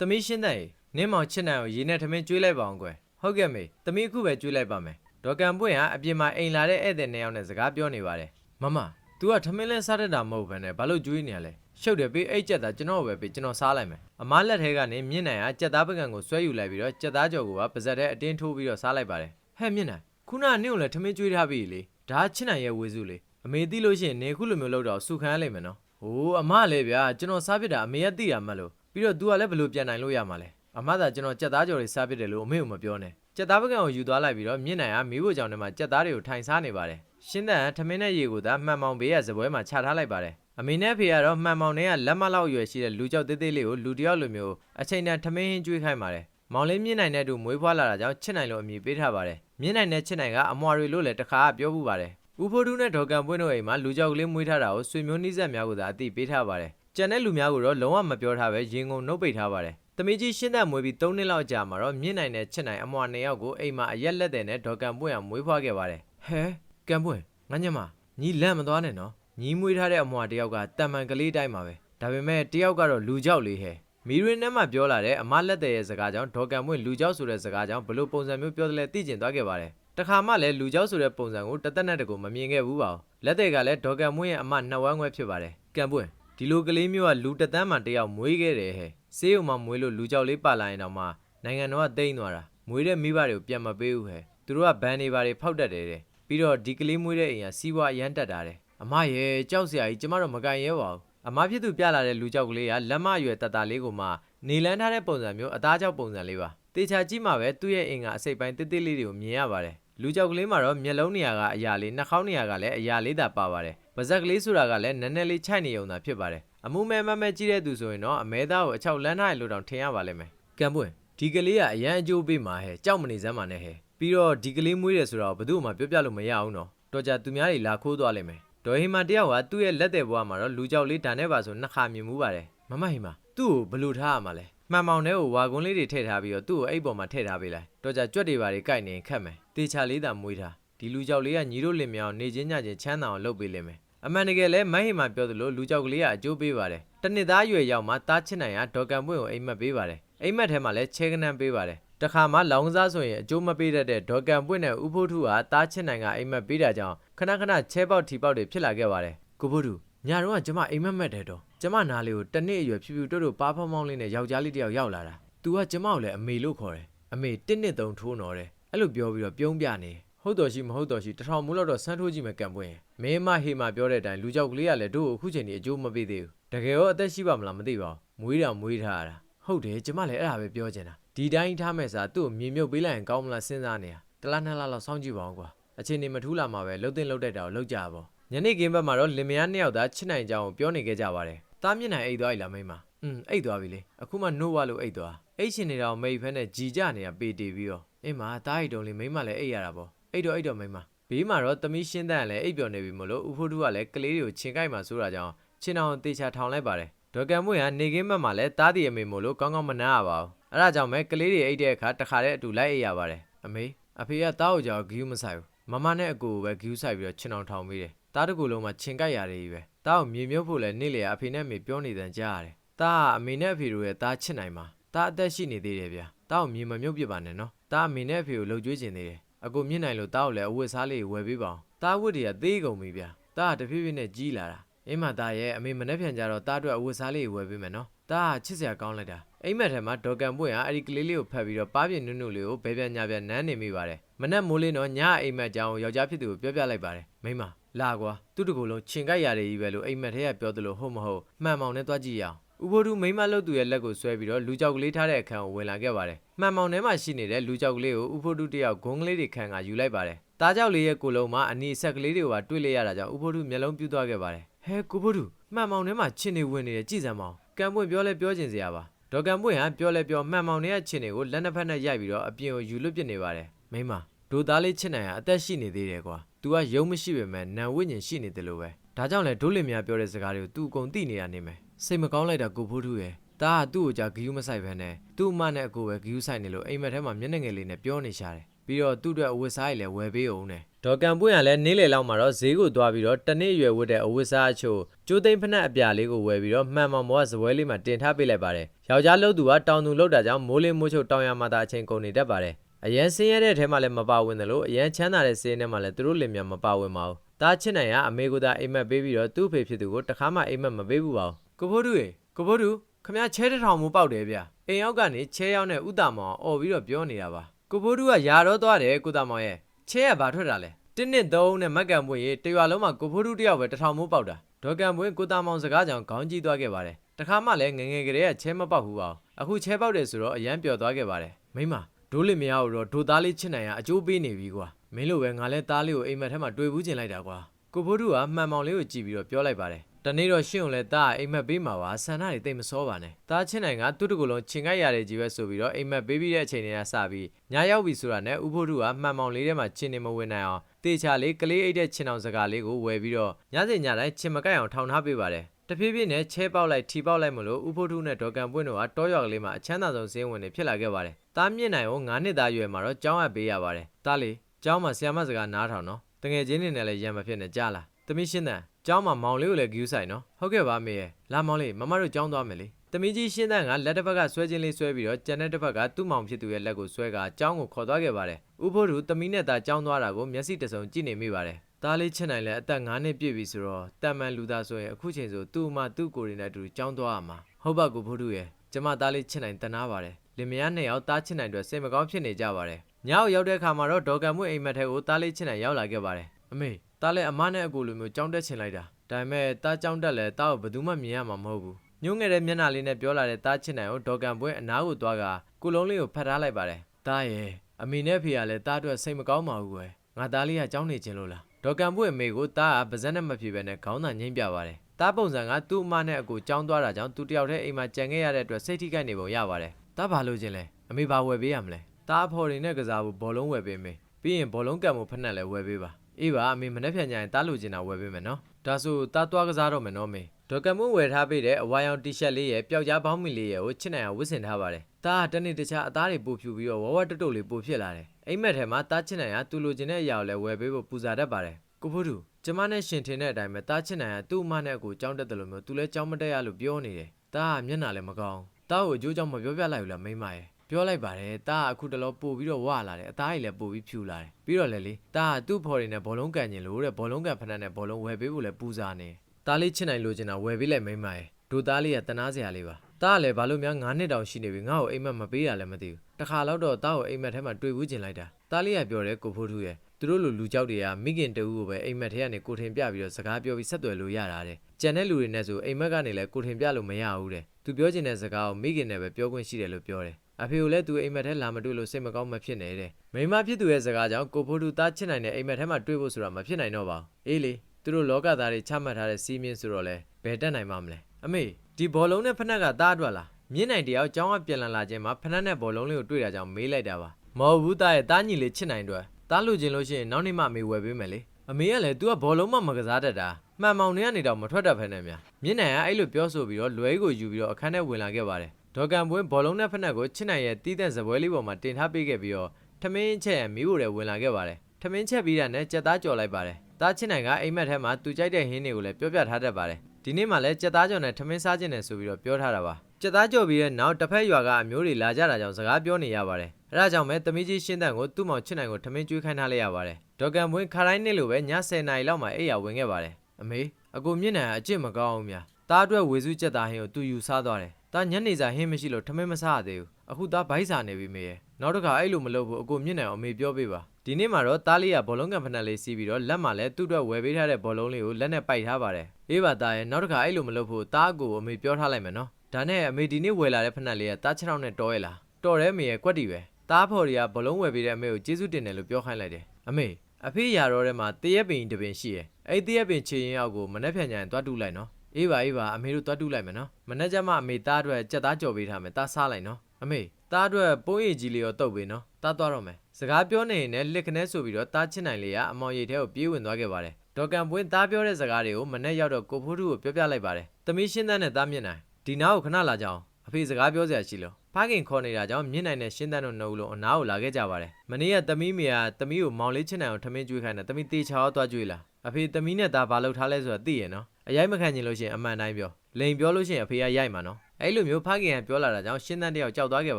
သမီးရှင်းတဲ့ရေနင်းမောင်ချစ်နိုင်ကိုရေနဲ့ထမင်းကျွေးလိုက်ပါအောင်ကွယ်ဟုတ်ကဲ့မေသမီးအခုပဲကျွေးလိုက်ပါမယ်ဒေါ်ကန်ပွင့်ကအပြင်မှာအိမ်လာတဲ့ဧည့်သည်နှစ်ယောက်နဲ့စကားပြောနေပါတယ်မမ तू ကထမင်းလဲစားတတ်တာမဟုတ်ဘဲနဲ့ဘာလို့ကျွေးနေရလဲရှုပ်တယ်ပေးအိတ်ကြက်သားကျွန်တော်ပဲပေးကျွန်တော်စားလိုက်မယ်အမားလက်ထဲကနေမြင့်နိုင်ကကြက်သားပကံကိုဆွဲယူလိုက်ပြီးတော့ကြက်သားကြော်ကိုပါပါဇက်ထဲအတင်းထိုးပြီးတော့စားလိုက်ပါတယ်ဟဲ့မြင့်နိုင်ခုနကနင့်ကိုလည်းထမင်းကျွေးထားပြီလေဒါကချစ်နိုင်ရဲ့ဝေစုလေအမေသိလို့ရှိရင်နေခုလိုမျိုးလောက်တော့စူခံရလိမ့်မယ်နော်ဟိုးအမလည်းဗျာကျွန်တော်စားဖြစ်တာအမေကသိရမှတ်လို့ ပြီးတော့ तू ကလည်းဘယ်လို့ပြန်နိုင်လို့ရမှာလဲအမသာကျွန်တော်ကြက်သားကြော်တွေစားဖြစ်တယ်လို့အမေကမပြောနဲ့ကြက်သားပကံကိုယူသွားလိုက်ပြီးတော့မြင့်နိုင်ကမိဖို့ကြောင့်ထဲမှာကြက်သားတွေကိုထိုင်စားနေပါတယ်ရှင်းတဲ့ထမင်းနဲ့ရေကိုသာမှန်မောင်ဘေးကဇပွဲမှာချထားလိုက်ပါတယ်အမေနဲ့ဖေကတော့မှန်မောင်နဲ့ကလက်မလောက်အရွယ်ရှိတဲ့လူကြောက်သေးသေးလေးကိုလူတစ်ယောက်လိုမျိုးအချိန်တန်ထမင်းဟင်းကျွေးခိုင်းပါတယ်မောင်လေးမြင့်နိုင်တဲ့သူမွေးဖွားလာတာကြောင့်ချစ်နိုင်လို့အမည်ပေးထားပါတယ်မြင့်နိုင်တဲ့ချစ်နိုင်ကအမွာတွေလို့လည်းတခါပြောမှုပါတယ်ဦးဖိုးထူးနဲ့ဒေါ်ကန်ပွင့်တို့အိမ်မှာလူကြောက်ကလေးမွေးထားတာကိုဆွေမျိုးနှိစက်များကိုသာအသိပေးထားပါတယ် ကျန်တဲ့လူများကိုတော့လုံးဝမပြောထားပဲရင်ကုန်နှုတ်ပိတ်ထားပါတယ်တမီးကြီးရှင်းသက်မွေးပြီး3နှစ်လောက်ကြာမှာတော့မြင့်နိုင်တဲ့ချစ်နိုင်အမွာနှစ်ယောက်ကိုအိမ်မှာအရက်လက်တဲ့နဲ့ဒေါ်ကန်ပွင့်ကမွေးဖွားခဲ့ပါတယ်ဟဲကန်ပွင့်ငါညမညီလန့်မသွားနဲ့နော်ညီမွေးထားတဲ့အမွာတယောက်ကတန်မှန်ကလေးတိုင်းပါပဲဒါပေမဲ့တယောက်ကတော့လူကြောက်လေးဟဲမီရင်းနဲ့မှပြောလာတဲ့အမလက်တဲ့ရဲ့စကားကြောင့်ဒေါ်ကန်ပွင့်လူကြောက်ဆိုတဲ့စကားကြောင့်ဘလို့ပုံစံမျိုးပြောတယ်လဲသိကျင်သွားခဲ့ပါတယ်တခါမှလည်းလူကြောက်ဆိုတဲ့ပုံစံကိုတသက်နဲ့တကူမမြင်ခဲ့ဘူးပါဘူးလက်တဲ့ကလည်းဒေါ်ကန်ပွင့်ရဲ့အမနှစ်ဝမ်းခွဲဖြစ်ပါတယ်ကန်ပွင့် ဒီလိုကလေးမျိုးကလူတစ်သန်းမှတယောက်မွေးခဲ့တယ်ဟဲ့ဆေးရုံမှာမွေးလို့လူကြောက်လေးပါလာရင်တော့မှနိုင်ငံတော်ကတိမ့်သွားတာမွေးတဲ့မိဘတွေကိုပြန်မပေးဘူးဟဲ့သူတို့ကဘန်နေပါတွေဖောက်တတ်တယ်တဲ့ပြီးတော့ဒီကလေးမွေးတဲ့အိမ်ကစီးပွားအရန်တက်တာတဲ့အမရဲ့ကြောက်စရာကြီးကျမတို့မကန်ရဲပါဘူးအမဖြစ်သူပြလာတဲ့လူကြောက်ကလေးကလက်မအရွယ်တတလေးကိုမှနေလန်းထားတဲ့ပုံစံမျိုးအသားကြောက်ပုံစံလေးပါတေချာကြည့်မှပဲသူ့ရဲ့အိမ်ကအစိပ်ပိုင်းတစ်တစ်လေးတွေကိုမြင်ရပါတယ်လူကြောက်ကလေးမှာတော့မျက်လုံးနေရာကအရာလေးနှာခေါင်းနေရာကလည်းအရာလေးသာပါပါတယ် ပါဇက်ကလေးဆိုတာကလည်းနည်းနည်းလေးခြိုက်နေုံသာဖြစ်ပါတယ်အမှုမဲမမဲကြီးတဲ့သူဆိုရင်တော့အမဲသားကိုအချောက်လန်းထားရလို့တောင်ထင်ရပါလိမ့်မယ်ကံပွင့်ဒီကလေးကအရန်အကျိုးပေးမှာဟဲ့ကြောက်မနေစမ်းပါနဲ့ဟဲ့ပြီးတော့ဒီကလေးမွေးတယ်ဆိုတော့ဘယ်သူမှပြောပြလို့မရအောင်နော်တော်ကြသူများတွေလာခိုးသွားလိမ့်မယ်ဒေါ်ဟိမာတယောက်ကသူ့ရဲ့လက်တဲ့ဘဝမှာတော့လူကြောက်လေးဒါနဲ့ပါဆိုနှစ်ခါမြင်မှုပါတယ်မမဟိမာသူ့ကိုဘယ်လိုထားရမှာလဲမှန်မောင်ထဲကိုဝါကွန်းလေးတွေထည့်ထားပြီးတော့သူ့ကိုအဲ့ပေါ်မှာထည့်ထားပေးလိုက်တော်ကြကြွက်တွေပါတွေကြိုက်နေရင်ခတ်မယ်တေချာလေးသာမွေးထားဒီလူကြောက်လေးကညီတို့လင်မြောင်နေချင်းညချင်းချမ်းသာအောင်လုပ်ပေးလိမ့်မယ် အမှန်တကယ်လဲမဟိမာပြောသလိုလူကြောက်ကလေးကအကျိုးပေးပါတယ်တနစ်သားရွယ်ရောက်မှတားချစ်နိုင်ရဒေါ်ကန်ပွင့်ကိုအိမ်မက်ပေးပါတယ်အိမ်မက်ထဲမှာလဲချဲကနန်းပေးပါတယ်တခါမှလောင်စားဆိုရင်အကျိုးမပေးတတ်တဲ့ဒေါ်ကန်ပွင့်နဲ့ဦးဖိုးထုဟာတားချစ်နိုင်ကအိမ်မက်ပေးတာကြောင့်ခဏခဏချဲပေါက်ထီပေါက်တွေဖြစ်လာခဲ့ပါတယ်ကိုဖိုးထုညာတော့ကကျမအိမ်မက်မက်တယ်တော့ကျမနားလေးကိုတနစ်အရွယ်ဖြူဖြူတို့တို့ပါဖောင်းဖောင်းလေးနဲ့ယောက်ျားလေးတစ်ယောက်ရောက်လာတာ။ "तू ကကျမကိုလည်းအမေလို့ခေါ်တယ်။အမေတစ်နှစ်သုံးထိုးနော်တဲ့။အဲ့လိုပြောပြီးတော့ပြုံးပြနေ။ ဟုတ်တော်ရှိမဟုတ်တော်ရှိတစ်ထောင်မူလောက်တော့ဆန်းထိုးကြည့်မယ်ကံပွင့်။မင်းမဟေမပြောတဲ့အတိုင်းလူကြောက်ကလေးကလည်းတို့ကိုအခုချိန်ကြီးအကျိုးမပေးသေးဘူး။တကယ်ရောအသက်ရှိပါမလားမသိပါဘူး။မွေးတာမွေးထားရတာ။ဟုတ်တယ်ကျမလည်းအဲ့ဒါပဲပြောချင်တာ။ဒီတိုင်းထားမဲ့စားသူ့ကိုမြေမြုပ်ပေးလိုက်ရင်ကောင်းမလားစဉ်းစားနေတာ။တစ်လားနှစ်လားလောက်စောင့်ကြည့်ပါအောင်ကွာ။အချိန်နေမထူးလာမှာပဲလှုပ်တင်လှုပ်တဲ့တာကိုလှုပ်ကြပါ။ညနေခင်းဘက်မှာတော့လင်မယားနှစ်ယောက်သားချစ်နိုင်ကြအောင်ပြောနေခဲ့ကြပါတယ်။တားမျက်နှာအိတ်သွားပြီလားမိမ။อืมအိတ်သွားပြီလေ။အခုမှနှုတ်ဝလို့အိတ်သွား။အိတ်ရှင်နေတော့မိတ်ဖက်နဲ့ကြည်ကြနေတာပေတီပြီးတော့အင်းမတားအိတ်တုံးလေးမိမလည်းအိတ်ရတာပေါ့။ အိတ်တော့အိတ်တော့မိမ။ဘေးမှာတော့သမီးရှင်းတန်းကလည်းအိတ်ပျော်နေပြီမို့လို့ဦးဖိုးထူးကလည်းကလေးတွေကိုချင်ကြိုက်မှဆိုတာကြောင့်ချင်းအောင်တေချာထောင်လိုက်ပါတယ်။ဒေါ်ကန်မွေကနေခင်းဘက်မှာလည်းတားတည်အမေမို့လို့ကောင်းကောင်းမနာရပါဘူး။အဲဒါကြောင့်ပဲကလေးတွေအိတ်တဲ့အခါတခါတည်းအတူလိုက်အိတ်ရပါတယ်။အမေအဖေကတားကိုကြောက်ဂီးမဆိုင်ဘူး။မမနဲ့အကိုကိုပဲဂီးဆိုင်ပြီးတော့ချင်းအောင်ထောင်ပေးတယ်။တားတကူလုံးမှာချင်ကြိုက်ရတယ်ကြီးပဲ။တားကိုမြေမြုပ်ဖို့လည်းနေ့လေအဖေနဲ့အမေပြောနေတယ်ကြားရတယ်။တားကအမေနဲ့အဖေတို့ရဲ့တားချစ်နိုင်မှာ။တားအသက်ရှိနေသေးတယ်ဗျာ။တားကိုမြေမမြုပ်ပြစ်ပါနဲ့နော်။တားအမေနဲ့အဖေကိုလှုပ်ကြွေးကျင်သေးတယ်။ အကိုမြင့်နိုင်လို့တားကိုလည်းအဝတ်စားလေးဝယ်ပေးပါအောင်။တားဝတ်တွေကသေးကုန်ပြီဗျာ။တားကတဖြည်းဖြည်းနဲ့ကြီးလာတာ။အင်းမသားရဲ့အမေမနှက်ပြန်ကြတော့တားအတွက်အဝတ်စားလေးဝယ်ပေးမယ်နော်။တားကချစ်စရာကောင်းလိုက်တာ။အိမ်မက်ထဲမှာဒေါ်ကန်ပွင့်ကအဲ့ဒီကလေးလေးကိုဖတ်ပြီးတော့ပါးပြင်းနုနုလေးကိုဘဲပြန်ညာပြန်နမ်းနေမိပါတယ်။မနက်မိုးလင်းတော့ညအိမ်မက်ကြောင်ယောက်ျားဖြစ်သူကိုပြောပြလိုက်ပါတယ်။မိမလာကွာသူ့တကူလုံးချင်ကြိုက်ရတယ်ကြီးပဲလို့အိမ်မက်ထဲကပြောသလိုဟုတ်မဟုတ်မှန်မောင်နဲ့တွားကြည့်ရအောင်။ ဥဖိုးသူမိမလှုပ်သူရဲ့လက်ကိုဆွဲပြီးတော့လူကြောက်ကလေးထားတဲ့အခန်းကိုဝင်လာခဲ့ပါတယ်။မှန်မောင်ထဲမှာရှိနေတဲ့လူကြောက်ကလေးကိုဥဖိုးသူတယောက်ဂုံးကလေးတွေခံကယူလိုက်ပါတယ်။တားကြောက်လေးရဲ့ကိုယ်လုံးမှာအနီးဆက်ကလေးတွေကိုပါတွေ့လိုက်ရတာကြောင့်ဥဖိုးသူမျက်လုံးပြူးသွားခဲ့ပါတယ်။ဟဲကိုဖိုးသူမှန်မောင်ထဲမှာချင်နေဝင်နေတယ်ကြည်စမ်းမအောင်။ကံပွင့်ပြောလဲပြောချင်စရာပါ။ဒေါ်ကံပွင့်ဟာပြောလဲပြောမှန်မောင်ထဲကချင်တွေကိုလက်နှစ်ဖက်နဲ့ရိုက်ပြီးတော့အပြင်ကိုယူလွတ်ပစ်နေပါတယ်။မိမဒိုသားလေးချစ်နိုင်ရအသက်ရှိနေသေးတယ်ကွာ။ तू ကယုံမရှိပေမဲ့နံဝိညာဉ်ရှိနေတယ်လို့ပဲ။ဒါကြောင့်လဲဒိုးလင်များပြောတဲ့စကားတွေကို तू အကုန်သိနေရနေမယ်။ စိတ်မကောင်းလိုက်တာကိုဖိုးထူးရဲ့။ဒါကသူ့ကိုကြာဂီယူမဆိုင်ပဲနဲ့သူ့အမနဲ့အကိုပဲဂီယူဆိုင်နေလို့အိမ်မက်ထဲမှာမျက်နှာငယ်လေးနဲ့ပြောနေရှာတယ်။ပြီးတော့သူ့အတွက်အဝတ်စားရည်လည်းဝယ်ပေးအောင်နဲ့ဒေါ်ကန်ပွင့်ကလည်းနေ့လယ်လောက်မှာတော့ဈေးကိုသွားပြီးတော့တနေ့ရွယ်ဝတ်တဲ့အဝတ်စားအချို့ကျိုးသိမ်းဖက်နှက်အပြာလေးကိုဝယ်ပြီးတော့မှန်မောင်မောကစပွဲလေးမှာတင်ထားပေးလိုက်ပါတယ်ယောက်ျားလို့သူကတောင်သူလောက်တာကြောင့်မိုးလင်းမိုးချုပ်တောင်ရမှာတာအချိန်ကုန်နေတတ်ပါတယ်အရန်ဆင်းရဲတဲ့ထဲမှာလည်းမပါဝင်တယ်လို့အရန်ချမ်းသာတဲ့စင်းထဲမှာလည်းသူတို့လင်မြန်မပါဝင်ပါဘူးတားချစ်နိုင်ကအမေကသာအိမ်မက်ပေးပြီးတော့သူ့ဖေဖြစ်သူကိုတခါမှအိမ်မက်မပေးဘူးပါဘူး ကိုဖိုးတူရေကိုဖိုးတူခမချဲတစ်ထောင်မိုးပေါက်တယ်ဗျအိမ်ရောက်ကနေချဲရောက်နဲ့ဥတာမောင်အော်ပြီးတော့ပြောနေတာပါကိုဖိုးတူကယာတော့သွားတယ်ကိုတာမောင်ရဲ့ချဲကဘာထွက်တာလဲတင်းနှစ်သုံးနဲ့မက်ကန်ပွင့်ရေတရွာလုံးမှာကိုဖိုးတူတယောက်ပဲတစ်ထောင်မိုးပေါက်တာဒေါ်ကန်ပွင့်ကိုတာမောင်စကားကြောင့်ခေါင်းကြီးသွားခဲ့ပါတယ်တခါမှလည်းငငယ်ကလေးကချဲမပေါက်ဘူးပါအခုချဲပေါက်တယ်ဆိုတော့အရန်ပျော်သွားခဲ့ပါတယ်မိမဒိုးလင်မယားကိုတော့ဒိုသားလေးချစ်နိုင်ရအကျိုးပေးနေပြီကွာမင်းလိုပဲငါလဲသားလေးကိုအိမ်မက်ထဲမှာတွေ့ဘူးကျင်လိုက်တာကွာကိုဖိုးတူကမှန်မောင်လေးကိုကြည့်ပြီးတော့ပြောလိုက်ပါတယ် တနေ့တော့ရှင့်ုံလဲသားအိမ်မက်ပေးမှာပါဆန္ဒတွေတိတ်မစောပါနဲ့သားချစ်နိုင်ကသူ့တကူလုံးချင်ကြိုက်ရတယ်ကြီးပဲဆိုပြီးတော့အိမ်မက်ပေးပြီးတဲ့အချိန်တွေကစပြီးညရောက်ပြီဆိုတာနဲ့ဥဖိုးတူကမှန်မောင်လေးထဲမှာချင်နေမဝင်နိုင်အောင်တေချာလေးကလေးအိတ်တဲ့ချင်အောင်စကားလေးကိုဝယ်ပြီးတော့ညစဉ်ညတိုင်းချင်မကိုက်အောင်ထောင်ထားပေးပါတယ်တဖြည်းဖြည်းနဲ့ချဲပေါက်လိုက်ထီပေါက်လိုက်မလို့ဥဖိုးထုနဲ့ဒေါ်ကန်ပွင့်တို့ကတောရွာကလေးမှာအချမ်းသာဆုံးဈေးဝင်တွေဖြစ်လာခဲ့ပါတယ်။တားမြင့်နိုင်ကို9နှစ်သားရွယ်မှာတော့ကျောင်းအပ်ပေးရပါတယ်။တားလေကျောင်းမှာဆီယမစကားနားထောင်နော်။တငယ်ချင်းတွေနဲ့လည်းရံမဖြစ်နဲ့ကြားလား။သမီးရှင်းတန် ကျောင်းမှာမောင်လေးကိုလည်းဂယူးဆိုင်နော်။ဟုတ်ကဲ့ပါမေရဲ့။လာမောင်လေးမမတို့ကျောင်းသွားမယ်လေ။သမီးကြီးရှင်းတန်ကလက်တစ်ဖက်ကဆွဲချင်းလေးဆွဲပြီးတော့ကျန်တဲ့တစ်ဖက်ကသူ့မောင်ဖြစ်သူရဲ့လက်ကိုဆွဲကကျောင်းကိုခေါ်သွားခဲ့ပါတယ်။ဥဖိုးထုသမီးနဲ့သားကျောင်းသွားတာကိုမျက်စိတစုံကြည့်နေမိပါတယ်။သားလေးချစ်နိုင်လဲအသက်9နှစ်ပြည့်ပြီဆိုတော့တန်မန်လူသားဆိုရင်အခုချိန်ဆိုသူ့အမသူ့ကိုယ်ရင်းနဲ့အတူကြောင်းသွားရမှာဟုတ်ပါကူဖိုးတို့ရဲ့ကျမသားလေးချစ်နိုင်တနာပါတယ်လင်မယားနှစ်ယောက်သားချစ်နိုင်အတွက်စိတ်မကောင်းဖြစ်နေကြပါတယ်ညောက်ရောက်တဲ့အခါမှာတော့ဒေါ်ကံမွေ့အိမ်မက်ထဲကိုသားလေးချစ်နိုင်ရောက်လာခဲ့ပါတယ်အမေ သားလေးအမနဲ့အကိုလိုမျိုးကြောင်းတက်ချင်လိုက်တာဒါပေမဲ့သားကြောင်းတက်လဲသားကိုဘယ်သူမှမြင်ရမှာမဟုတ်ဘူးညှိုးငယ်တဲ့မျက်နှာလေးနဲ့ပြောလာတဲ့သားချစ်နိုင်ကိုဒေါ်ကံပွင့်အနားကိုသွားကကိုလုံးလေးကိုဖတ်ထားလိုက်ပါတယ်သားရဲ့အမေနဲ့ဖေကလည်းသားအတွက်စိတ်မကောင်းပါဘူးကွယ်ငါသားလေးကကြောင်းနေခြင်းလို့လားဒေါ်ကံပွင့်အမေကိုသားကပါဇက်နဲ့မဖြေပဲနဲ့ခေါင်းသာငိမ့်ပြပါတယ်သားပုံစံကသူ့အမနဲ့အကိုကြောင်းသွားတာကြောင့်သူတယောက်တည်းအိမ်မှာကြံခဲ့ရတဲ့အတွက်စိတ်ထိခိုက်နေပုံရပါတယ်သားဘာလို့ခြင်းလဲအမေဘာဝယ်ပေးရမလဲသားအဖော်တွေနဲ့ကစားဖို့ဘောလုံးဝယ်ပေးမယ်ပြီးရင်ဘောလုံးကံမှုဖက်နဲ့လည်းဝယ်ပေးပါ အေးပါအမေမနှက်ဖြန်ကြရင်သားလိုချင်တာဝယ်ပေးမယ်နော်ဒါဆိုသားသွားကစားတော့မယ်နော်မေဒေါ်ကံမှုဝယ်ထားပေးတဲ့အဝါရောင်တီရှပ်လေးရဲ့ပျောက်ကြားဘောင်းမီလေးရဲ့ကိုချစ်နိုင်အောင်ဝတ်ဆင်ထားပါတယ်သားကတနေ့တခြားအသားတွေပိုဖြူပြီးတော့ဝဝတုတ်တုတ်လေးပိုဖြစ်လာတယ်အိမ်မက်ထဲမှာသားချစ်နိုင်ကသူ့လိုချင်တဲ့အရာကိုလည်းဝယ်ပေးဖို့ပူဇာတတ်ပါတယ်ကိုဖိုးသူကျမနဲ့ရှင်ထင်တဲ့အတိုင်းပဲသားချစ်နိုင်ကသူ့အမနဲ့အကိုကြောင်းတက်တယ်လို့မျိုးသူလည်းကြောင်းမတက်ရလို့ပြောနေတယ်သားကမျက်နှာလည်းမကောင်းသားကိုအကျိုးကြောင့်မပြောပြလိုက်ဘူးလားမိမရဲ့ ပြောလိုက်ပါတယ်တားကအခုတလောပို့ပြီးတော့ဝလာတယ်အသားကြီးလည်းပို့ပြီးဖြူလာတယ်ပြီးတော့လေလေတားကသူ့ဖော်တွေနဲ့ဘောလုံးကန်ကျင်လို့တဲ့ဘောလုံးကန်ဖက်နဲ့ဘောလုံးဝယ်ပေးဖို့လည်းပူစားနေတားလေးချစ်နိုင်လို့ချင်တာဝယ်ပေးလိုက်မိမရဲ့ဒူသားလေးကတနာစရာလေးပါတားကလည်းဘာလို့များ9နှစ်တောင်ရှိနေပြီငါ့ကိုအိမ်မက်မပေးတာလည်းမသိဘူးတခါတော့တော့တားကိုအိမ်မက်ထဲမှာတွေ့ဘူးကျင်လိုက်တာတားလေးကပြောတယ်ကိုဖိုးထူးရဲ့သူတို့လူလူကြောက်တွေကမိခင်တူကိုပဲအိမ်မက်ထဲကနေကိုထင်ပြပြီးတော့စကားပြောပြီးဆက်သွယ်လို့ရတာတဲ့ကြံတဲ့လူတွေနဲ့ဆိုအိမ်မက်ကနေလည်းကိုထင်ပြလို့မရဘူးတဲ့သူပြောချင်တဲ့စကားကိုမိခင်နဲ့ပဲပြောခွင့်ရှိတယ်လို့ပြောတယ် အဖေကိုလည်းသူအိမ်မက်ထဲလာမတွေ့လို့စိတ်မကောင်းမဖြစ်နေတဲ့မိမဖြစ်သူရဲ့စကားကြောင့်ကိုဖိုးတူသားချစ်နိုင်တဲ့အိမ်မက်ထဲမှာတွေ့ဖို့ဆိုတာမဖြစ်နိုင်တော့ပါဘူးအေးလေသူတို့လောကသားတွေချမှတ်ထားတဲ့စီးမြင့်ဆိုတော့လေဘယ်တက်နိုင်မှမလဲအမေဒီဘောလုံးနဲ့ဖနက်ကသားအတွက်လားမြင့်နိုင်တယောက်ကျောင်းကပြန်လာလာခြင်းမှာဖနက်နဲ့ဘောလုံးလေးကိုတွေ့တာကြောင့်မေးလိုက်တာပါမဟုတ်ဘူးသားရဲ့သားညီလေးချစ်နိုင်အတွက်သားလူချင်းလို့ရှိရင်နောက်နေ့မှအမေဝယ်ပေးမယ်လေအမေကလည်း तू ကဘောလုံးမှမကစားတတ်တာမှန်မောင်တွေကနေတော့မထွက်တတ်ဖ ೇನೆ များမြင့်နိုင်ကအဲ့လိုပြောဆိုပြီးတော့လွဲကိုယူပြီးတော့အခန်းထဲဝင်လာခဲ့ပါတယ် ဒေါ်ကန်ပွင့်ဘောလုံးနဲ့ဖက်နှက်ကိုချစ်နိုင်ရဲ့တီးတဲ့ဇပွဲလေးပေါ်မှာတင်ထားပေးခဲ့ပြီးတော့ထမင်းချက်ရမီးဖို့လည်းဝင်လာခဲ့ပါတယ်ထမင်းချက်ပြီးတာနဲ့ကြက်သားကြော်လိုက်ပါတယ်သားချစ်နိုင်ကအိမ်မက်ထဲမှာသူကြိုက်တဲ့ဟင်းတွေကိုလည်းပြောပြထားတတ်ပါတယ်ဒီနေ့မှလည်းကြက်သားကြော်နဲ့ထမင်းစားခြင်းနဲ့ဆိုပြီးတော့ပြောထားတာပါကြက်သားကြော်ပြီးတဲ့နောက်တစ်ဖက်ရွာကအမျိုးတွေလာကြတာကြောင့်စကားပြောနေရပါတယ်အဲဒါကြောင့်ပဲတမီးကြီးရှင်းတန်ကိုသူ့မောင်ချစ်နိုင်ကိုထမင်းကျွေးခိုင်းထားလိုက်ရပါတယ်ဒေါ်ကန်ပွင့်ခါတိုင်းနေ့လိုပဲည10နာရီလောက်မှအိပ်ယာဝင်ခဲ့ပါတယ်အမေအကိုမြင့်နိုင်အကျင့်မကောင်းအောင်များသားအတွက်ဝေစုကြက်သားဟင်းကိုသူယူစားသွားတယ်။ သားညနေစာဟင်းမရှိလို့ထမင်းမစားရသေးဘူး။အခုသားဗိုက်စာနေပြီမေရဲ့။နောက်တစ်ခါအဲ့လိုမလုပ်ဘူးအကိုမြင့်နိုင်အောင်အမေပြောပေးပါ။ဒီနေ့မှာတော့သားလေးကဘောလုံးကန်ဖက်နှက်လေးစီးပြီးတော့လက်မှာလည်းသူ့အတွက်ဝယ်ပေးထားတဲ့ဘောလုံးလေးကိုလက်နဲ့ပိုက်ထားပါတယ်။အေးပါသားရဲ့နောက်တစ်ခါအဲ့လိုမလုပ်ဘူးသားအကိုအမေပြောထားလိုက်မယ်နော်။ဒါနဲ့အမေဒီနေ့ဝယ်လာတဲ့ဖက်နှက်လေးကသားချောင်းနဲ့တော်ရဲ့လား။တော်တယ်မေရဲ့ကွက်တီပဲ။သားဖော်တွေကဘောလုံးဝယ်ပေးတဲ့အမေကိုကျေးဇူးတင်တယ်လို့ပြောခိုင်းလိုက်တယ်။အမေအဖေရတော့ထဲမှာတရက်ပင်တပင်ရှိရဲ့။အဲ့တရက်ပင်ချေရင်အောက်ကိုမနှက်ဖြန်ကြရင်တွားတူးလိုက်နော်။ အေးပါအေးပါအမေတို့တွားတူးလိုက်မယ်နော်။မနှက်ကြမှာအမေသားအတွက်ကြက်သားကြော်ပေးထားမယ်။သားစားလိုက်နော်။အမေသားအတွက်ပုံးရည်ကြီးလေးရောတုတ်ပေးနော်။သားသွားတော့မယ်။စကားပြောနေရင်လည်းလက်ခနဲဆိုပြီးတော့သားချစ်နိုင်လေးကအမောင်ရိတ်ထဲကိုပြေးဝင်သွားခဲ့ပါတယ်။ဒေါ်ကန်ပွင့်သားပြောတဲ့စကားတွေကိုမနှက်ရောက်တော့ကိုဖိုးထုကိုပြောပြလိုက်ပါတယ်။သမီးရှင်းတဲ့နဲ့သားမြင့်နိုင်ဒီနားကိုခဏလာကြအောင်အဖေစကားပြောစရာရှိလို့ဖခင်ခေါ်နေတာကြောင့်မြင့်နိုင်တဲ့ရှင်းတန်းတို့နှစ်ဦးလုံးအနားကိုလာခဲ့ကြပါတယ်မနေ့ကသမီးမေကသမီးကိုမောင်လေးချစ်နိုင်အောင်ထမင်းကျွေးခိုင်းတယ်သမီးတေချာရောသွားကျွေးလာအဖေသမီးနဲ့သားဘာလုပ်ထားလဲဆိုတာသိရနော် အရိုက်မခံချင်လို့ရှိရင်အမှန်တိုင်းပြောလိန်ပြောလို့ရှိရင်အဖေကရိုက်မှာနော်အဲ့လိုမျိုးဖခင်ကပြောလာတာကြောင့်ရှင်းတန်းတယောက်ကြောက်သွားခဲ့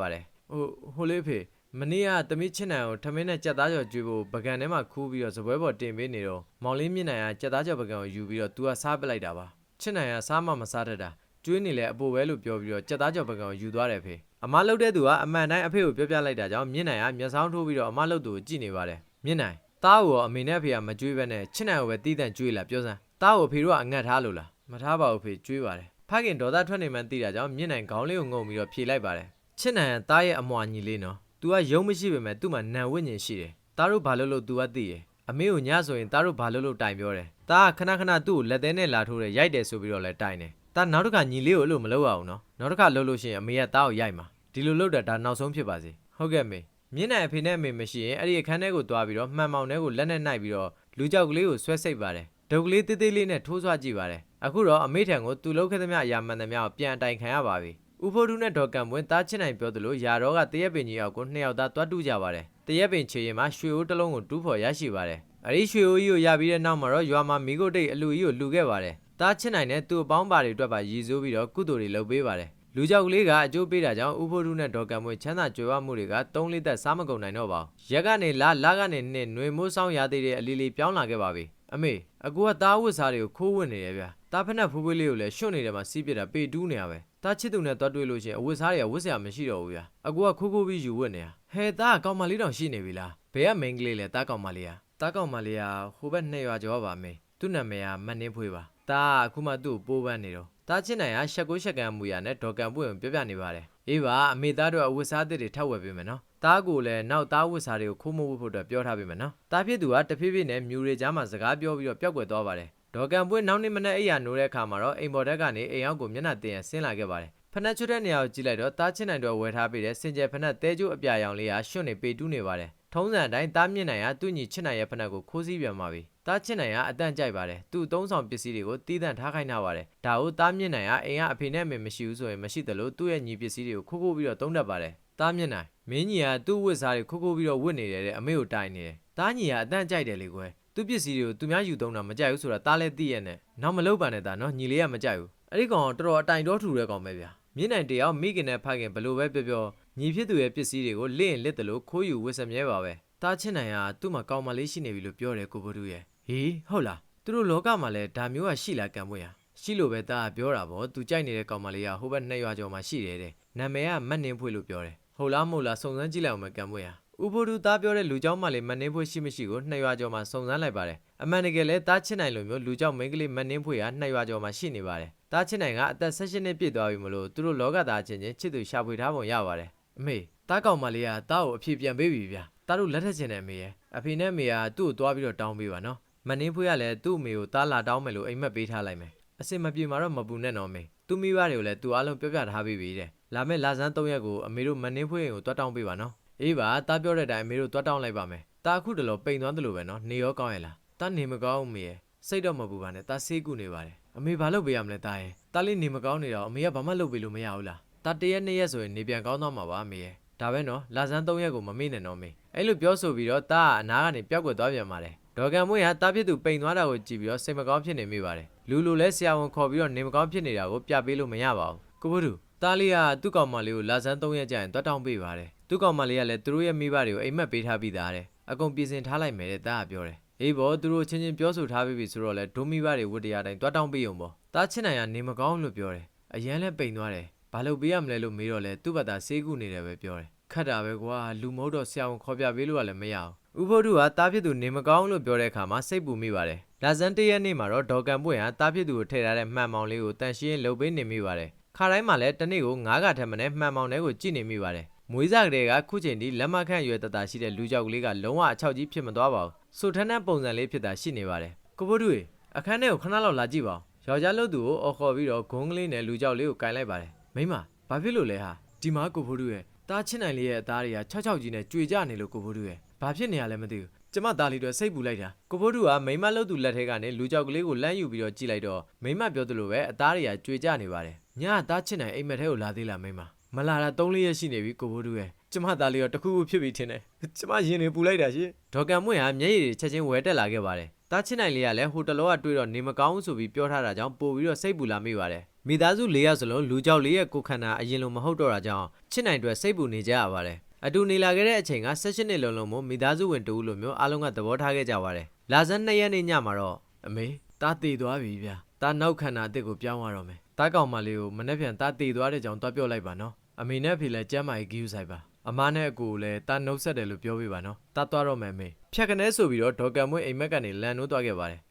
ပါတယ်ဟိုဟိုလေးဖေမနေ့ကသမီးချစ်နိုင်အောင်ထမင်းနဲ့ကြက်သားကြော်ကျွေးဖို့ပကံထဲမှာခူးပြီးတော့စပွဲပေါ်တင်ပေးနေတော့မောင်လေးမြင့်နိုင်ကကြက်သားကြော်ပကံကိုယူပြီးတော့ तू ကစားပစ်လိုက်တာပါချစ်နိုင်ကစားမှမစားတတ်တာကျွေးနေလဲအပိုပဲလို့ပြောပြီးတော့ကြက်သားကြော်ပကံကိုယူသွားတယ်ဖေအမလှုပ်တဲ့သူကအမှန်တိုင်းအဖေကိုပြောပြလိုက်တာကြောင့်မြင့်နိုင်ကမျက်စောင်းထိုးပြီးတော့အမလှုပ်သူကိုကြည့်နေပါတယ်မြင့်နိုင်သားကိုရောအမေနဲ့အဖေကမကျွေးဘဲနဲ့ချစ်နိုင်ကိုပဲတီးတန့်ကျွေးလာပြောစမ်း သားကိုအဖေတို့ကအငတ်ထားလို့လားမထားပါဘူးဖေကျွေးပါတယ်ဖခင်ဒေါသထွက်နေမှန်းသိတာကြောင့်မြင့်နိုင်ခေါင်းလေးကိုငုံပြီးတော့ဖြေလိုက်ပါတယ်ချစ်နိုင်ကသားရဲ့အမွာညီလေးနော် तू ကယုံမရှိပေမဲ့သူ့မှာနံဝိညာဉ်ရှိတယ်သားတို့ဘာလို့လို့ तू ကသိတယ်အမေကိုညဆိုရင်သားတို့ဘာလို့လို့တိုင်ပြောတယ်သားကခဏခဏသူ့ကိုလက်သေးနဲ့လာထိုးတယ်ရိုက်တယ်ဆိုပြီးတော့လဲတိုင်တယ်သားနောက်တစ်ခါညီလေးကိုအဲ့လိုမလုပ်ရအောင်နော်နောက်တစ်ခါလုပ်လို့ရှိရင်အမေကသားကိုရိုက်မှာဒီလိုလုပ်တာဒါနောက်ဆုံးဖြစ်ပါစေဟုတ်ကဲ့မေမြင့်နိုင်အဖေနဲ့အမေမရှိရင်အဲ့ဒီအခန်းထဲကိုသွားပြီးတော့မှန်မောင်ထဲကိုလက်နဲ့နှိုက်ပြီးတော့လူကြောက်ကလေးကိုဆွဲစိတ်ပါတယ် ဒုတ်ကလေးတေးသေးလေးနဲ့ထိုးဆွကြည့်ပါတယ်အခုတော့အမေထံကိုသူ့လုပ်ခဲ့သမျှအရာမှန်သမျှကိုပြန်အတိုင်ခံရပါပြီဥဖိုးဒုနဲ့ဒေါ်ကံပွင့်တားချစ်နိုင်ပြောသလိုယာတော့ကတရက်ပင်ကြီးအောက်ကိုနှစ်ယောက်သားတွားတူးကြပါတယ်တရက်ပင်ချေရင်မှာရွှေအိုးတစ်လုံးကိုတူးဖော်ရရှိပါတယ်အဲ့ဒီရွှေအိုးကြီးကိုရပြီးတဲ့နောက်မှာတော့ရွာမှာမိကိုတိတ်အလူကြီးကိုလှူခဲ့ပါတယ်တားချစ်နိုင်တဲ့သူ့အပေါင်းပါတွေအတွက်ပါရည်စိုးပြီးတော့ကုသိုလ်တွေလုပ်ပေးပါတယ်လူကြောက်ကလေးကအကျိုးပေးတာကြောင့်ဥဖိုးဒုနဲ့ဒေါ်ကံပွင့်ချမ်းသာကြွယ်ဝမှုတွေကသုံးလေးသက်စားမကုန်နိုင်တော့ပါဘူးရက်ကနေလလကနေနှစ်ຫນွေမိုးဆောင်ရသေးတဲ့အလီလီပြောင်းလာခဲ့ပါပြီ အမေအကူကသားဝတ်စားတွေကိုခိုးဝတ်နေရဗျာသားဖက်နဲ့ဖူးဖွေးလေးကိုလည်းရှွန့်နေတယ်မှာစီးပြတာပေတူးနေရပဲသားချစ်သူနဲ့တွားတွေ့လို့ရှိရင်အဝတ်စားတွေကဝတ်စရာမရှိတော့ဘူးဗျာအကူကခိုးခိုးပြီးယူဝတ်နေတာဟဲ့သားကောင်မလေးတောင်ရှိနေပြီလားဘယ်ကမင်းကလေးလဲသားကောင်မလေးကသားကောင်မလေးကဟိုဘက်နှစ်ရွာကျော်ပါမေသူ့နာမည်ကမတ်နှင်းဖွေးပါသားကအခုမှသူ့ကိုပိုးပန်းနေတော့သားချစ်နိုင်ကရှက်ကိုရှက်ကန်မူရနဲ့ဒေါ်ကန်ပွင့်ကိုပြောပြနေပါတယ် အေးပါအမေသားတို့အဝတ်စားသစ်တွေထောက်ဝယ်ပေးမယ်နော်တားကိုလည်းနောက်သားဝတ်စားတွေကိုခိုးမဝတ်ဖို့အတွက်ပြောထားပေးမယ်နော်တားဖြစ်သူကတဖြည်းဖြည်းနဲ့မြူတွေကြားမှာစကားပြောပြီးတော့ပျောက်ကွယ်သွားပါတယ်ဒေါ်ကန်ပွင့်နောက်နေ့မနေ့အိယာနိုးတဲ့အခါမှာတော့အိမ်ပေါ်တက်ကနေအိမ်အောက်ကိုမျက်နှာတင်ရဆင်းလာခဲ့ပါတယ်ဖနက်ချွတ်တဲ့နေရာကိုကြည့်လိုက်တော့တားချစ်နိုင်တော့ဝယ်ထားပေးတဲ့စင်ကြယ်ဖနက်တဲကျိုးအပြာရောင်လေးဟာရွှွန့်နေပေတူးနေပါတယ် ထုံးစံအတိုင်းတားမြင့်နိုင်ကသူ့ညီချစ်နိုင်ရဲ့ဖနက်ကိုခိုးစီးပြန်ပါပြီတားချစ်နိုင်ကအတန့်ကြိုက်ပါတယ်သူ့သုံးဆောင်ပစ္စည်းတွေကိုတီးတန့်ထားခိုင်းထားပါတယ်ဒါကိုတားမြင့်နိုင်ကအိမ်ကအဖေနဲ့အမေမရှိဘူးဆိုရင်မရှိတယ်လို့သူ့ရဲ့ညီပစ္စည်းတွေကိုခိုးခိုးပြီးတော့သုံးတတ်ပါတယ်တားမြင့်နိုင်မင်းကြီးကသူ့ဝတ်စားတွေခိုးခိုးပြီးတော့ဝတ်နေတယ်တဲ့အမေကိုတိုင်နေတယ်တားညီကအတန့်ကြိုက်တယ်လေကွယ်သူပစ္စည်းတွေကိုသူများယူသုံးတာမကြိုက်ဘူးဆိုတာတားလည်းသိရနဲ့နောက်မလုပ်ပါနဲ့တာနော်ညီလေးကမကြိုက်ဘူးအဲ့ဒီကောင်ကတော်တော်အတိုင်တော်ထူတဲ့ကောင်ပဲဗျာမြင့်နိုင်တယောက်မိခင်နဲ့ဖခင်ဘလို့ပဲပြောပြောညီဖြစ်သူရဲ့ပစ္စည်းတွေကိုလင့်ရင်လစ်တယ်လို့ခိုးယူဝတ်စမြဲပါပဲတားချစ်နိုင်ကသူ့မှာကောင်းမလေးရှိနေပြီလို့ပြောတယ်ကိုဘိုးတို့ရဲ့ဟေးဟုတ်လားသူတို့လောကမှာလည်းဒါမျိုးကရှိလားကံပွင့်ရရှိလို့ပဲတားကပြောတာပေါ့သူကြိုက်နေတဲ့ကောင်မလေးကဟိုဘက်နှစ်ရွာကျော်မှာရှိတယ်တဲ့နာမည်ကမတ်နှင်းဖွေးလို့ပြောတယ်ဟုတ်လားမဟုတ်လားစုံစမ်းကြည့်လိုက်အောင်မယ်ကံပွင့်ရဥဖိုးသူသားပြောတဲ့လူเจ้าမလေးမတ်နှင်းဖွေးရှိမရှိကိုနှစ်ရွာကျော်မှာစုံစမ်းလိုက်ပါတယ်အမှန်တကယ်လဲတားချစ်နိုင်လိုမျိုးလူเจ้าမိန်းကလေးမတ်နှင်းဖွေးကနှစ်ရွာကျော်မှာရှိနေပါတယ်တားချစ်နိုင်ကအသက်16နှစ်ပြည့်သွားပြီမလို့သူတို့လောကသားချင်းချင်းချစ်သူရှာဖွေထားပုံရပါတယ် အမေတားကောင်မလေးကတားကိုအဖြစ်ပြန်ပေးပြီဗျာတားတို့လက်ထက်ချင်တဲ့အမေရဲ့အဖေနဲ့အမေကသူ့ကိုသွားပြီးတော့တောင်းပေးပါနော်မနှင်းဖွေးကလည်းသူ့အမေကိုတားလာတောင်းမယ်လို့အိမ်မက်ပေးထားလိုက်မယ်အစင်မပြေမှာတော့မပူနဲ့တော့မေသူမိဘတွေကိုလည်းသူအားလုံးပြောပြထားပြီးပြီတဲ့လာမယ့်လာစမ်း၃ရက်ကိုအမေတို့မနှင်းဖွေးရင်ကိုတွတ်တောင်းပေးပါနော်အေးပါတားပြောတဲ့အတိုင်းအမေတို့တွတ်တောင်းလိုက်ပါမယ်တားအခုတလောပိန်သွားတယ်လို့ပဲနော်နေရောကောင်းရဲ့လားတားနေမကောင်းဘူးမေရဲ့စိတ်တော့မပူပါနဲ့တားဆေးကုနေပါတယ်အမေဘာလုပ်ပေးရမလဲတားရဲ့တားလေးနေမကောင်းနေတော့အမေကဘာမှလုပ်ပေးလို့မရဘူးလား တားတရက်နှစ်ရက်ဆိုရင်နေပြန်ကောင်းသွားမှာပါအမေရဲ့ဒါပဲနော်လာစမ်း၃ရက်ကိုမမေ့နဲ့နော်မေအဲ့လိုပြောဆိုပြီးတော့တားကအနားကနေပျောက်ကွယ်သွားပြန်ပါတယ်ဒေါ်ကန်မွေးဟာတားဖြစ်သူပိန်သွားတာကိုကြည့်ပြီးတော့စိတ်မကောင်းဖြစ်နေမိပါတယ်လူလူလဲဆရာဝန်ခေါ်ပြီးတော့နေမကောင်းဖြစ်နေတာကိုပြပေးလို့မရပါဘူးကိုဘုဒ္ဓတားလေးကသူ့ကောင်မလေးကိုလာစမ်း၃ရက်ကြာရင်တွတ်တောင်းပေးပါတယ်သူ့ကောင်မလေးကလည်းသူတို့ရဲ့မိဘတွေကိုအိမ်မက်ပေးထားပြီးသားတဲ့အကုန်ပြင်ဆင်ထားလိုက်မယ်တဲ့တားကပြောတယ်အေးဘောသူတို့ချင်းချင်းပြောဆိုထားပြီးပြီဆိုတော့လေဒိုမိဘတွေဝတ်တရားတိုင်းတွတ်တောင်းပေးုံပေါ့တားချစ်နိုင်ကနေမကောင်းလို့ပြောတယ်အရန်လဲပိန်သွားတယ် ဘာလို့ပေးရမလဲလို့မေးတော့လဲသူ့ဘက်သားဆေးကုနေတယ်ပဲပြောတယ်ခတ်တာပဲကွာလူမဟုတ်တော့ဆရာဝန်ခေါ်ပြပေးလို့ကလည်းမရဘူးဥဖို့တို့ကတားဖြစ်သူနေမကောင်းလို့ပြောတဲ့အခါမှာစိတ်ပူမိပါတယ်လာဇန်တရက်နေ့မှာတော့ဒေါ်ကန်ပွင့်ဟာတားဖြစ်သူကိုထည့်ထားတဲ့မှန်မောင်လေးကိုတန်ရှင်းလှုပ်ပေးနေမိပါတယ်ခါတိုင်းမှာလည်းတစ်နေ့ကို9ကထက်မနည်းမှန်မောင်တွေကိုကြည့်နေမိပါတယ်မွေးစားကလေးကခုချိန်ထိလက်မခန့်ရွယ်တတာရှိတဲ့လူကြောက်ကလေးကလုံးဝအချောက်ကြီးဖြစ်မသွားပါဘူး။ဆိုထန်းတဲ့ပုံစံလေးဖြစ်တာရှိနေပါတယ်။ကိုဘိုးတို့အခန်းထဲကိုခဏလောက်လာကြည့်ပါဦး။ယောက်ျားလို့သူကိုအော်ခေါ်ပြီးတော့ဂုံးကလေးနဲ့လူကြောက်လေးကိုကင်လိုက်ပါတယ်။ မိမဘာဖြစ်လို့လဲဟာဒီမှာကိုဘိုးတို့ရဲ့တားချစ်နိုင်လေးရဲ့အသားတွေက၆၆ကြီးနဲ့ကြွေကြနေလို့ကိုဘိုးတို့ရဲ့ဘာဖြစ်နေရလဲမသိဘူး။ကျမသားလေးတွေစိတ်ပူလိုက်တာကိုဘိုးတို့ကမိမလို့သူလက်ထဲကနေလူကြောက်ကလေးကိုလမ်းယူပြီးတော့ကြည့်လိုက်တော့မိမပြောသလိုပဲအသားတွေကကြွေကြနေပါတယ်။ညကတားချစ်နိုင်အိမ်မက်ထဲကိုလာသေးလားမိမမလာတာ3လရက်ရှိနေပြီကိုဘိုးတူရဲ့ကျမသားလေးတော့တစ်ခုခုဖြစ်ပြီထင်တယ်ကျမရင်တွေပူလိုက်တာရှင်ဒေါကန်မွင့်ဟာမျက်ရည်တွေချက်ချင်းဝဲတက်လာခဲ့ပါတယ်တားချစ်နိုင်လေးကလည်းဟိုတလောကတွေ့တော့နေမကောင်းဘူးဆိုပြီးပြောထားတာကြောင့်ပို့ပြီးတော့စိတ်ပူလာမိပါတယ် မိသားစု၄ယောက်စလုံးလူကြောက်လေးရဲ့ကိုယ်ခန္ဓာအရင်လိုမဟုတ်တော့တာကြောင့်ချစ်နိုင်အတွက်စိတ်ပူနေကြရပါတယ်အတူနေလာခဲ့တဲ့အချိန်က16နှစ်လုံးလုံးမို့မိသားစုဝင်တူလို့မျိုးအားလုံးကသဘောထားခဲ့ကြပါတယ်လာဇန်2ရက်နေ့ညမှာတော့အမေတားတည်သွားပြီဗျာတားနောက်ခန္ဓာအစ်စ်ကိုပြောင်းသွားတော့မယ်တားကောင်မလေးကိုမနေ့ပြန်တားတည်သွားတဲ့ကြောင်တွားပြောလိုက်ပါနော်အမေနဲ့အဖေလည်းကျမ်းမာရေးဂီယူဆိုင်ပါအမားနဲ့အကိုကိုလည်းတားနှုတ်ဆက်တယ်လို့ပြောပြပါနော်တားသွားတော့မယ်အမေဖြတ်ကနေဆိုပြီးတော့ဒေါ်ကံမွေးအိမ်မက်ကနေလန်နိုးသွားခဲ့ပါတယ်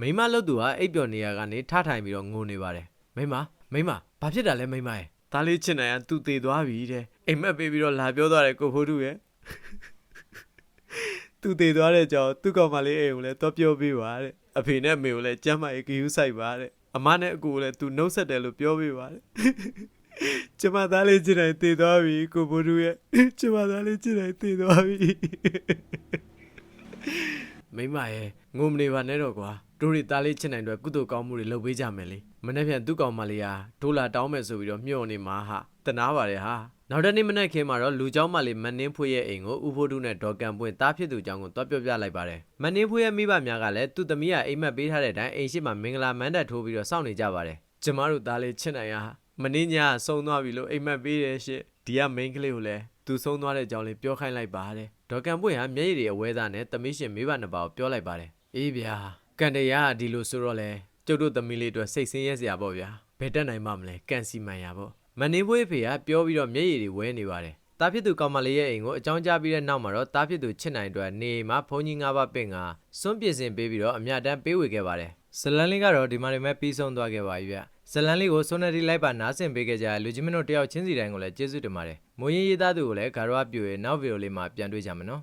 မိမလို့သူဟာအိပ်ပျော်နေရကနေထထိုင်ပြီးတော့ငိုနေပါတယ်မိမမိမဘာဖြစ်တာလဲမိမရဲ့ဒါလေးချစ်နိုင်ကသူတည်သွားပြီတဲ့အိမ်မက်ပေးပြီးတော့လာပြောသွားတယ်ကိုဖိုးထုရဲ့သူတည်သွားတဲ့အကြောင်းသူ့ကောင်မလေးအိမ်ကိုလည်းတော့ပြောပေးပါတဲ့အဖေနဲ့အမေကိုလည်းကျမ်းမာရေးဂယူးဆိုင်ပါတဲ့အမနဲ့အကူကိုလည်းသူနှုတ်ဆက်တယ်လို့ပြောပေးပါတဲ့ကျမသားလေးချစ်နိုင်တည်သွားပြီကိုဖိုးထုရဲ့ကျမသားလေးချစ်နိုင်တည်သွားပြီ မိမရဲ့ငုံမနေပါနဲ့တော့ကွာတို့တွေသားလေးချစ်နိုင်တော့ကုသိုလ်ကောင်းမှုတွေလုပ်ပေးကြမယ်လေမနေ့ပြန်သူ့ကောင်မလေးဟာဒိုလာတောင်းမယ်ဆိုပြီးတော့မျှော်နေမှာဟာတနာပါတယ်ဟာနောက်တစ်နေ့မနေ့ခင်းမှာတော့လူเจ้าမလေးမန်နင်းဖွေးရဲ့အိမ်ကိုဦးဖိုးတုနဲ့ဒေါ်ကန်ပွင့်တားဖြစ်သူเจ้าကိုတွားပြောပြလိုက်ပါတယ်မန်နင်းဖွေးရဲ့မိဘများကလည်းသူ့သမီးကအိမ်မက်ပေးထားတဲ့အတိုင်းအိမ်ရှိမှမင်္ဂလာမန်းတက်ထိုးပြီးတော့စောင့်နေကြပါတယ်ကျမတို့သားလေးချစ်နိုင်ဟာမင်းညဆုံးသွားပြီလို့အိမ်မက်ပေးတယ်ရှင့်ဒီကမိန်းကလေးကိုလည်း သူဆုံးသွားတဲ့အကြောင်းလေးပြောခိုင်းလိုက်ပါတယ်ဒေါ်ကန်ပွင့်ဟာမျက်ရည်တွေအဝဲသားနဲ့သမီးရှင်မိဘနှစ်ပါးကိုပြောလိုက်ပါတယ်အေးဗျာကန်တရားကဒီလိုဆိုတော့လေကျုပ်တို့သမီးလေးအတွက်စိတ်ဆင်းရဲစရာပေါ့ဗျာဘယ်တက်နိုင်မှမလဲကန်စီမန်ရပေါ့မနေဘွေးဖေကပြောပြီးတော့မျက်ရည်တွေဝဲနေပါတယ်တားဖြစ်သူကောင်မလေးရဲ့အိမ်ကိုအကြောင်းကြားပြီးတဲ့နောက်မှာတော့တားဖြစ်သူချစ်နိုင်အတွက်နေအိမ်မှာဘုန်းကြီးငါးပါးပင့်ကစွန့်ပစ်စင်ပေးပြီးတော့အမြတ်တမ်းပေးဝေခဲ့ပါတယ်ဇလန်လေးကတော့ဒီမှာနေမဲ့ပြီးဆုံးသွားခဲ့ပါပြီဗျ ဇလန်လေးကိုစွန်နတီလိုက်ပါနားဆင်ပေးခဲ့ကြတဲ့လူကြီးမင်းတို့တယောက်ချင်းစီတိုင်းကိုလည်းကျေးဇူးတင်ပါတယ်မိုးရင်ရေးသားသူကိုလည်းဂါရဝပြိုရဲ့နောက်ဗီဒီယိုလေးမှာပြန်တွေ့ကြမယ်နော်